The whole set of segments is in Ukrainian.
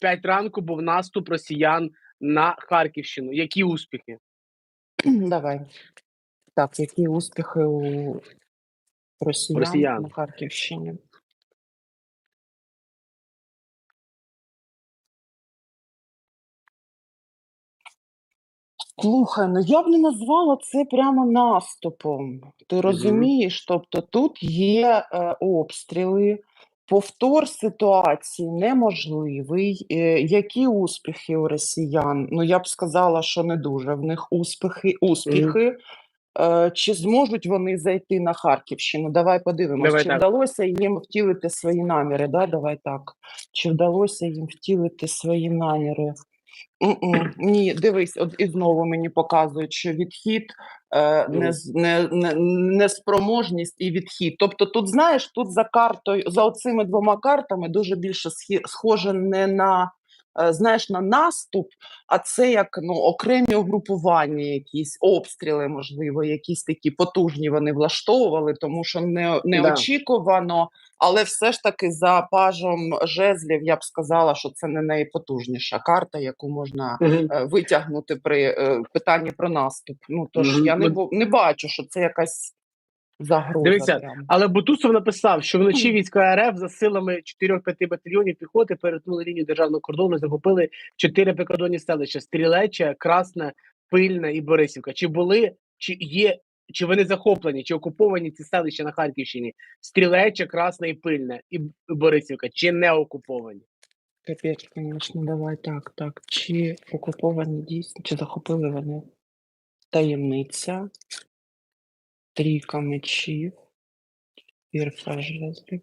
5 ранку був наступ росіян на Харківщину. Які успіхи? Давай. Так, які успіхи у росіян, Росіян. на Харківщині? Слухай, ну я б не назвала це прямо наступом. Ти розумієш? Тобто тут є е, обстріли, повтор ситуації неможливий. Е, які успіхи у росіян? Ну я б сказала, що не дуже в них успіхи. успіхи. Е, Чи зможуть вони зайти на Харківщину? Давай подивимось, Давай чи так. вдалося їм втілити свої наміри. Да? Давай так. Чи вдалося їм втілити свої наміри? Ні, дивись, от і знову мені показують, що відхід, е, не, не, не, неспроможність і відхід. Тобто, тут знаєш, тут за картою, за оцими двома картами дуже більше схоже не на знаєш, на наступ, а це як ну, окремі угрупування, якісь обстріли, можливо, якісь такі потужні вони влаштовували, тому що не, неочікувано. Але все ж таки за пажом жезлів я б сказала, що це не найпотужніша карта, яку можна е, витягнути при е, питанні про наступ. Ну тож Мгм. я не не бачу, що це якась загроза. Дивіться, прям. Але Бутусов написав, що вночі війська РФ за силами 4-5 батальйонів піхоти перетнули лінію державного кордону, захопили чотири прикордонні селища: Стрілеча, Красне, Пильне і Борисівка. Чи були, чи є, чи вони захоплені, чи окуповані ці селища на Харківщині? Стрілеча, Красне і Пильне і Борисівка, чи не окуповані? Капець, звісно, давай так, так. Чи окуповані дійсно, чи захопили вони таємниця, трійка мечів, вірфа жезлів.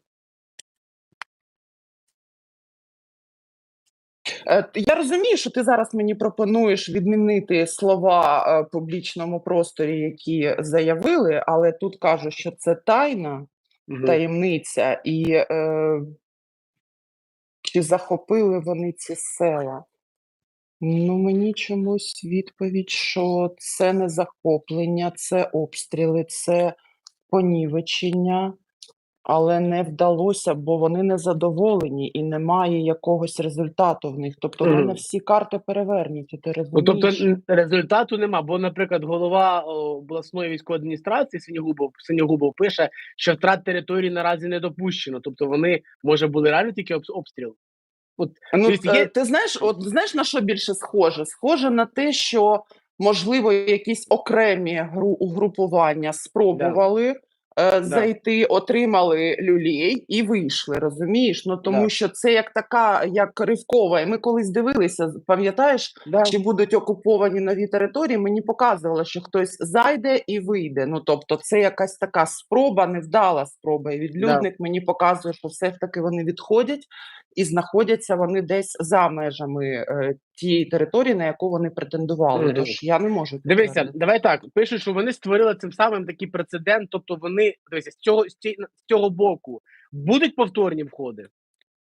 Я розумію, що ти зараз мені пропонуєш відмінити слова е, в публічному просторі, які заявили, але тут кажуть, що це тайна, Мгм. таємниця, і е, чи захопили вони ці села? Ну, мені чомусь відповідь, що це не захоплення, це обстріли, це понівечення, але не вдалося, бо вони не задоволені і немає якогось результату в них. Тобто, в мене Мгм. всі карти перевернуті, ти Ну, тобто розумієш? н- результату нема. Бо, наприклад, голова о, обласної військової адміністрації Синягубов, Синягубов пише, що втрат території наразі не допущено. Тобто вони може були реально тільки обс- обстріл. От Ну, е, є- ти знаєш, от знаєш на що більше схоже? Схоже на те, що можливо якісь окремі гру угрупування спробували е, зайти, отримали люлей і вийшли. Розумієш? Ну тому Да. що це як така, як ривкова. І ми колись дивилися, пам'ятаєш, да. чи будуть окуповані нові території? Мені показувало, що хтось зайде і вийде. Ну тобто, це якась така спроба, невдала спроба. І відлюдник мені показує, що все ж таки вони відходять і знаходяться вони десь за межами е, тієї території, на яку вони претендували. Мгм. Тож я не можу Дивися, давай так. Пишуть, що вони створили цим самим такий прецедент. Тобто вони дивися, з цього з ці- з цього боку будуть повторні входи,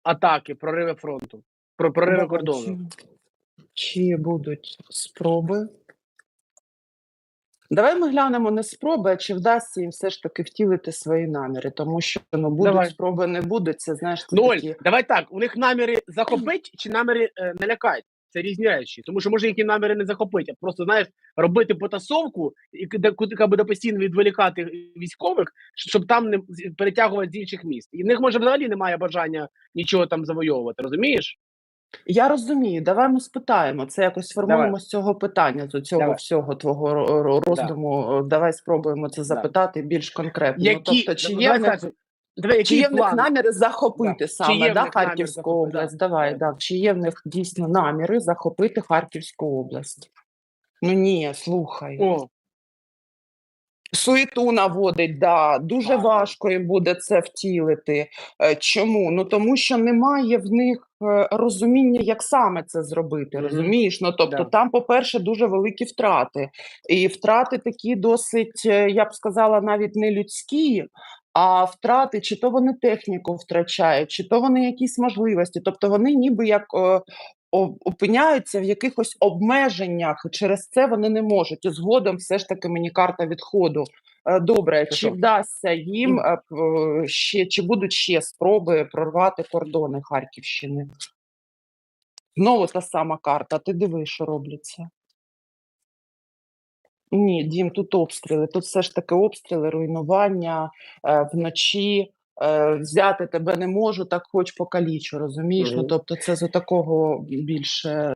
атаки, прориви фронту, про прориви кордону. Чи, чи будуть спроби? Давай ми глянемо не спроби, чи вдасться їм все ж таки втілити свої наміри, тому що ну, будуть Давай. спроби, не будуть. Це знаєш, це Ну, Оль, такі... давай так. У них наміри захопити чи наміри е, налякати? Це різні речі. Тому що може які наміри не захопити, а просто знаєш, робити потасовку, і куди буде постійно відволікати військових, щоб там не перетягувати з інших міст. І в них може взагалі немає бажання нічого там завойовувати. Розумієш? Я розумію, давай ми спитаємо. Це якось сформуємо Давай. з цього питання, з цього Давай. всього твого ро- ро- роздуму. Давай спробуємо це запитати більш конкретно. Які Ну, тобто, чи є в них давай, Чи є в них наміри захопити Да. Саме да, Харківську захопити? Да. область? Давай, Да. да. Чи є в них дійсно наміри захопити Харківську область? Ну ні, слухай. О, Суету наводить, да. Дуже важко їм буде це втілити. Е, Чому? Ну тому що немає в них е, розуміння, як саме це зробити. Розумієш? Ну тобто, Да. там, по-перше, дуже великі втрати. І втрати такі досить, е, я б сказала, навіть не людські. А втрати, чи то вони техніку втрачають, чи то вони якісь можливості. Тобто вони ніби як опиняються в якихось обмеженнях, і через це вони не можуть. І згодом все ж таки мені карта відходу. Е, Добре, чи вдасться їм е, ще, чи будуть ще спроби прорвати кордони Харківщини? Знову та сама карта. Ти диви, що робляться. Ні, Дім, тут обстріли. Тут все ж таки обстріли, руйнування е, вночі. Е, взяти тебе не можу, так хоч покалічу, розумієш? Ну, тобто це з такого більше.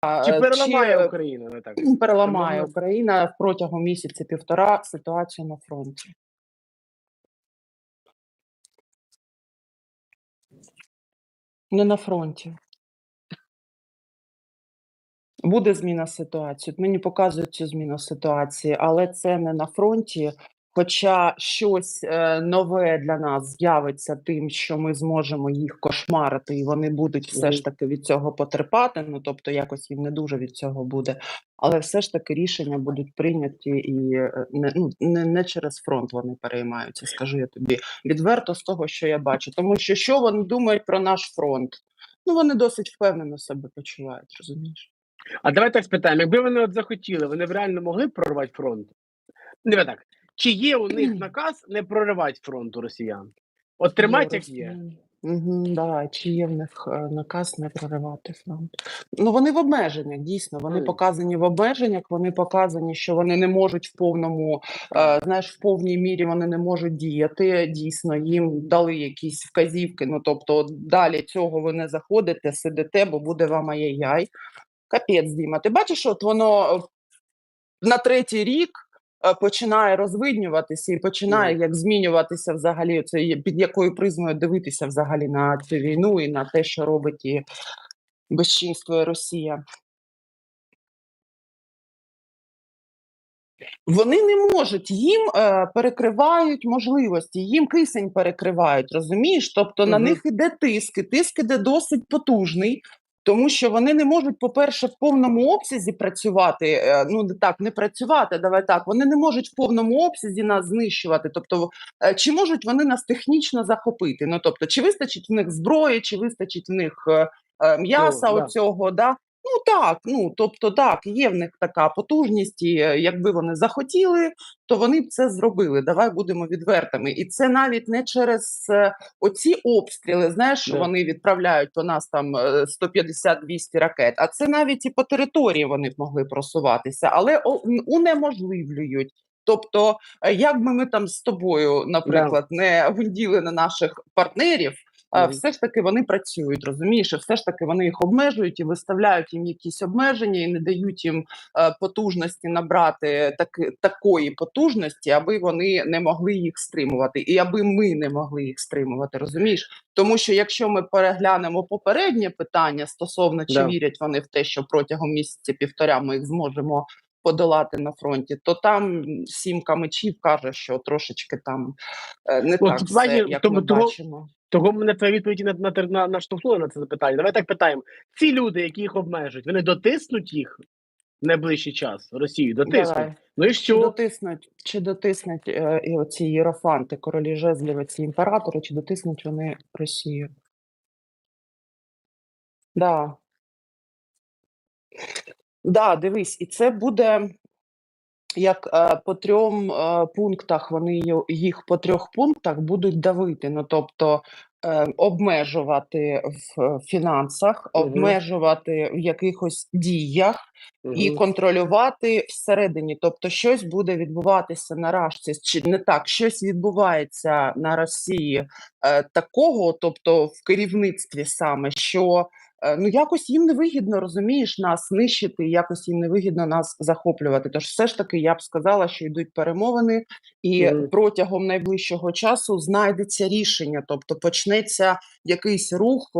А, Чи е, переламає чи, Україну? Не так. переламає Україна протягом місяця півтора ситуацію на фронті. Не на фронті. Буде зміна ситуації. Мені показують цю зміну ситуації, але це не на фронті. Хоча щось е, нове для нас з'явиться тим, що ми зможемо їх кошмарити, і вони будуть все ж таки від цього потерпати. Ну тобто, якось їм не дуже від цього буде. Але все ж таки рішення будуть прийняті і е, не, ну, не, не через фронт вони переймаються, скажу я тобі відверто з того, що я бачу. Тому що що вони думають про наш фронт? Ну вони досить впевнено себе почувають, розумієш? А давай так спитаємо, якби вони от захотіли, вони б реально могли б прорвати фронт? Не так. Чи є у них наказ не проривати фронт у росіян? От тримати, як є. Угу, давай, чи є в них е, наказ не проривати фронт? Ну вони в обмеженнях, дійсно. Вони показані в обмеженнях. Вони показані, що вони не можуть в повному, е, знаєш, в повній мірі вони не можуть діяти. Дійсно, їм дали якісь вказівки. Ну тобто, далі цього ви не заходите, сидите, бо буде вам ай-яй. Капець, Діма. Ти бачиш, от воно на третій рік починає розвиднюватися і починає як змінюватися взагалі це під якою призмою дивитися взагалі на цю війну і на те, що робить і безчинствує Росія. Вони не можуть, їм е, перекривають можливості, їм кисень перекривають, розумієш? Тобто на них іде тиск, і тиск іде досить потужний, тому що вони не можуть, по-перше, в повному обсязі працювати. е, ну не так, не працювати, давай так. Вони не можуть в повному обсязі нас знищувати. Тобто, е, чи можуть вони нас технічно захопити? Ну тобто, чи вистачить в них зброї, чи вистачить в них е, м'яса оцього, да? Ну так, ну тобто, так, є в них така потужність, і е, якби вони захотіли, то вони б це зробили. Давай будемо відвертими. І це навіть не через е, оці обстріли, знаєш, що Да. вони відправляють по нас там е, 150-200 ракет, а це навіть і по території вони б могли просуватися, але унеможливлюють. Тобто, е, як би ми там з тобою, наприклад, не гунділи на наших партнерів, а все ж таки вони працюють, розумієш, все ж таки вони їх обмежують і виставляють їм якісь обмеження і не дають їм е, потужності набрати таки, такої потужності, аби вони не могли їх стримувати, і аби ми не могли їх стримувати, розумієш? Тому що якщо ми переглянемо попереднє питання стосовно чи Да. вірять вони в те, що протягом місяця півтора ми їх зможемо подолати на фронті, то там сімка мечів каже, що трошечки там е, не Ну, так все, як ми бачимо. Того мене твоя відповідь на, на, на, наштовхнула на це запитання. Давай так питаємо. Ці люди, які їх обмежують, вони дотиснуть їх в найближчий час Росію? Дотиснуть. Давай. Ну і Чи дотиснуть, чи дотиснуть е, і оці єрофанти, королі жезлів, ці імператори, чи дотиснуть вони Росію? Да. Да, дивись, і це буде як е, по трьом е, пунктах, вони їх по трьох пунктах будуть давити. Ну, тобто обмежувати в е, фінансах, обмежувати в якихось діях і контролювати всередині. Тобто, щось буде відбуватися на рашці, чи не так, щось відбувається на Росії е, такого, тобто в керівництві саме, що е, ну якось їм не вигідно, розумієш, нас нищити, якось їм не вигідно нас захоплювати. Тож, все ж таки, я б сказала, що йдуть перемовини, і Мгм. протягом найближчого часу знайдеться рішення, тобто почнеться якийсь рух е,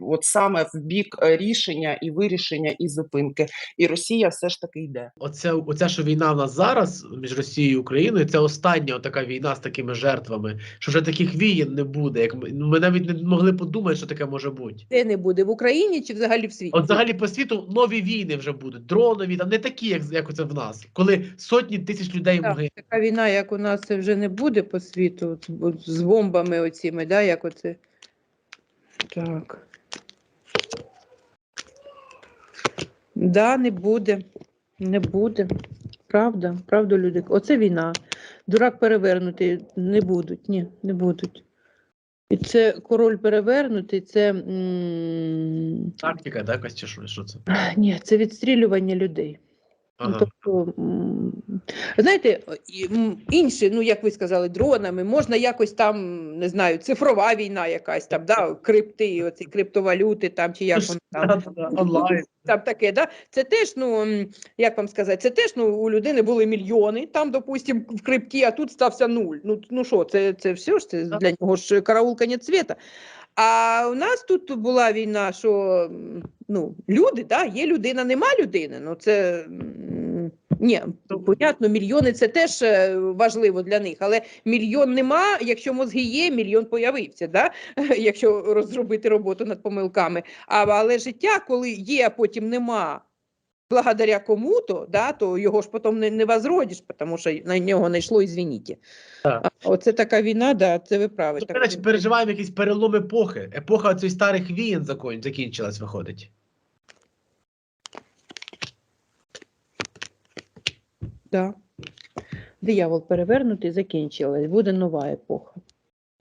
от саме в бік е, рішення і вирішення і зупинки. І Росія все ж таки йде. Оце, оця що війна в нас зараз між Росією і Україною, це остання така війна з такими жертвами, що вже таких війн не буде. Як ми, ну, ми навіть не могли подумати, що таке може бути. Де не буде в Україні чи взагалі в світі? От взагалі по світу нові війни вже будуть, дронові, там не такі, як, як оце в нас, коли сотні тисяч людей Так, могли. така війна, як у нас, це вже не буде по світу, от, от з бомбами оціми, да, як оце. Так. Да, не буде. Не буде. Правда, правда, люди. Оце війна. Дурак перевернутий не будуть. Ні, не будуть. І це король перевернутий, це м, Тактика, да, що, що це? ні, це відстрілювання людей. Ну, Ага. Тобто, знаєте, інші, ну як ви сказали, дронами, можна якось там, не знаю, цифрова війна якась там, да, крипти, оці криптовалюти там, чи як воно там. Онлайн. Там таке, да? Це теж, ну як вам сказати, це теж ну, у людини були мільйони, там, допустим, в крипті, а тут стався нуль. Ну, ну що, це, це все ж це для нього ж караулка не цвіта. А у нас тут була війна, що ну, люди, да, є людина, нема людини. Ну це ні, понятно, мільйони це теж е, важливо для них, але мільйон нема, якщо мозги є, мільйон появився, да? якщо розробити роботу над помилками. А, але життя, коли є, а потім нема, благодаря кому-то, да, то його ж потім не, не возродиш, тому що на нього не йшло, ізвініть. Так. Оце така війна, да, це ви праві. Ми переживаємо якийсь перелом епохи. Епоха цих старих війн закінчилась, виходить. Да. Диявол перевернутий, закінчилась, буде нова епоха.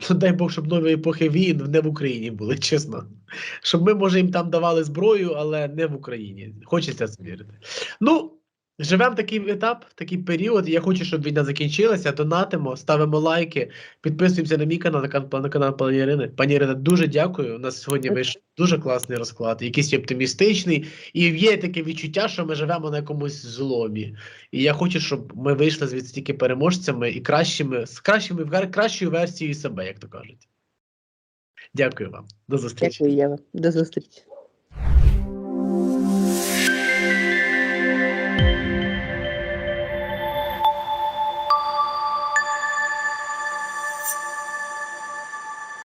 Ну, дай Бог, щоб нові епохи війн не в Україні були, чесно. Щоб ми, може, їм там давали зброю, але не в Україні. Хочеться це вірити. Ну, живемо такий етап, такий період. Я хочу, щоб війна закінчилася. Донатимо, ставимо лайки, підписуємося на мій канал, на канал, на канал пані Ірини. Пані Ірина, дуже дякую. У нас сьогодні вийшов дуже класний розклад, якийсь оптимістичний. І є таке відчуття, що ми живемо на якомусь зломі. І я хочу, щоб ми вийшли звідси тільки переможцями і кращими, з кращими, кращою версією себе, як то кажуть. Дякую вам. До зустрічі. Дякую, Єва. До зустрічі.